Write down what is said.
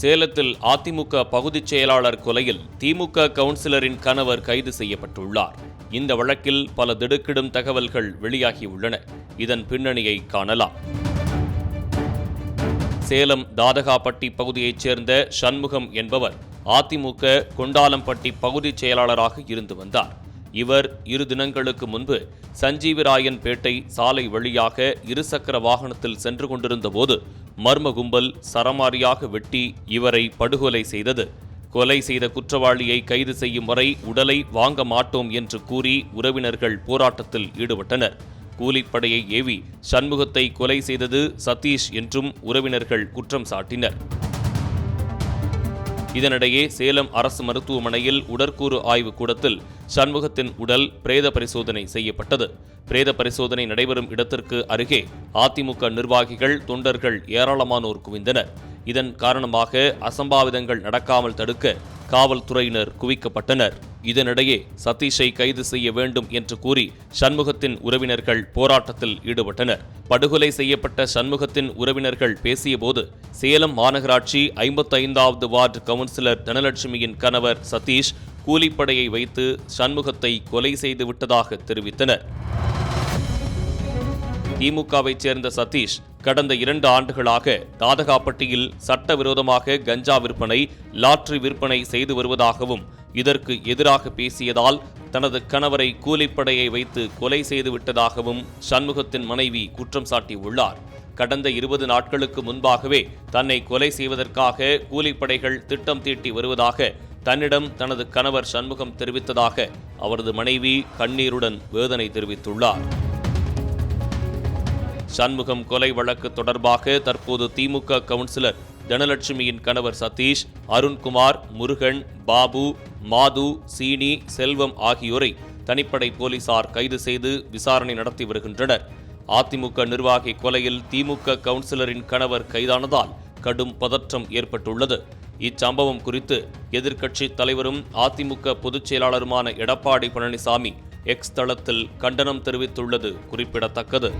சேலத்தில் அதிமுக பகுதிச் செயலாளர் கொலையில் திமுக கவுன்சிலரின் கணவர் கைது செய்யப்பட்டுள்ளார். இந்த வழக்கில் பல திடுக்கிடும் தகவல்கள் வெளியாகியுள்ளன. இதன் பின்னணியை காணலாம். சேலம் தாதகாப்பட்டி பகுதியைச் சேர்ந்த சண்முகம் என்பவர் அதிமுக கொண்டாலம்பட்டி பகுதிச் செயலாளராக இருந்து வந்தார். இவர் இரு தினங்களுக்கு முன்பு சஞ்சீவிராயன்பேட்டை சாலை வழியாக இருசக்கர வாகனத்தில் சென்று கொண்டிருந்தபோது மர்ம கும்பல் சரமாரியாக வெட்டி இவரை படுகொலை செய்தது. கொலை செய்த குற்றவாளியை கைது செய்யும் வரை உடலை வாங்க மாட்டோம் என்று கூறி உறவினர்கள் போராட்டத்தில் ஈடுபட்டனர். கூலிப்படையை ஏவி சண்முகத்தை கொலை செய்தது சதீஷ் என்றும் உறவினர்கள் குற்றம் சாட்டினர். இதனிடையே சேலம் அரசு மருத்துவமனையில் உடற்கூறு ஆய்வு கூடத்தில் சண்முகத்தின் உடல் பிரேத பரிசோதனை செய்யப்பட்டது. பிரேத பரிசோதனை நடைபெறும் இடத்திற்கு அருகே அதிமுக நிர்வாகிகள் தொண்டர்கள் ஏராளமானோர் குவிந்தனர். இதன் காரணமாக அசம்பாவிதங்கள் நடக்காமல் தடுக்க காவல்துறையினர் குவிக்கப்பட்டனர். இதனிடையே சதீஷை கைது செய்ய வேண்டும் என்று கூறி சண்முகத்தின் உறவினர்கள் போராட்டத்தில் ஈடுபட்டனர். படுகொலை செய்யப்பட்ட சண்முகத்தின் உறவினர்கள் பேசியபோது சேலம் மாநகராட்சி ஐம்பத்தைந்தாவது வார்டு கவுன்சிலர் தனலட்சுமியின் கணவர் சதீஷ் கூலிப்படையை வைத்து சண்முகத்தை கொலை செய்து விட்டதாக தெரிவித்தனர். திமுகவைச் சேர்ந்த சதீஷ் கடந்த இரண்டு ஆண்டுகளாக தாதகாப்பட்டியில் சட்டவிரோதமாக கஞ்சா விற்பனை லாட்ரி விற்பனை செய்து வருவதாகவும் இதற்கு எதிராக பேசியதால் தனது கணவரை கூலிப்படையை வைத்து கொலை செய்து விட்டதாகவும் சண்முகத்தின் மனைவி குற்றம் சாட்டியுள்ளார். கடந்த இருபது நாட்களுக்கு முன்பாகவே தன்னை கொலை செய்வதற்காக கூலிப்படைகள் திட்டம் தீட்டி வருவதாக தன்னிடம் தனது கணவர் சண்முகம் தெரிவித்ததாக அவரது மனைவி கண்ணீருடன் வேதனை தெரிவித்துள்ளார். சண்முகம் கொலை வழக்கு தொடர்பாக தற்போது திமுக கவுன்சிலர் தனலட்சுமியின் கணவர் சதீஷ் அருண்குமார் முருகன் பாபு மாது சீனி செல்வம் ஆகியோரை தனிப்படை போலீசார் கைது செய்து விசாரணை நடத்தி வருகின்றனர். அதிமுக நிர்வாகி கொலையில் திமுக கவுன்சிலரின் கணவர் கைதானதால் கடும் பதற்றம் ஏற்பட்டுள்ளது. இச்சம்பவம் குறித்து எதிர்க்கட்சி தலைவரும் அதிமுக பொதுச் செயலாளருமான எடப்பாடி பழனிசாமி எக்ஸ் தளத்தில் கண்டனம் தெரிவித்துள்ளது குறிப்பிடத்தக்கது.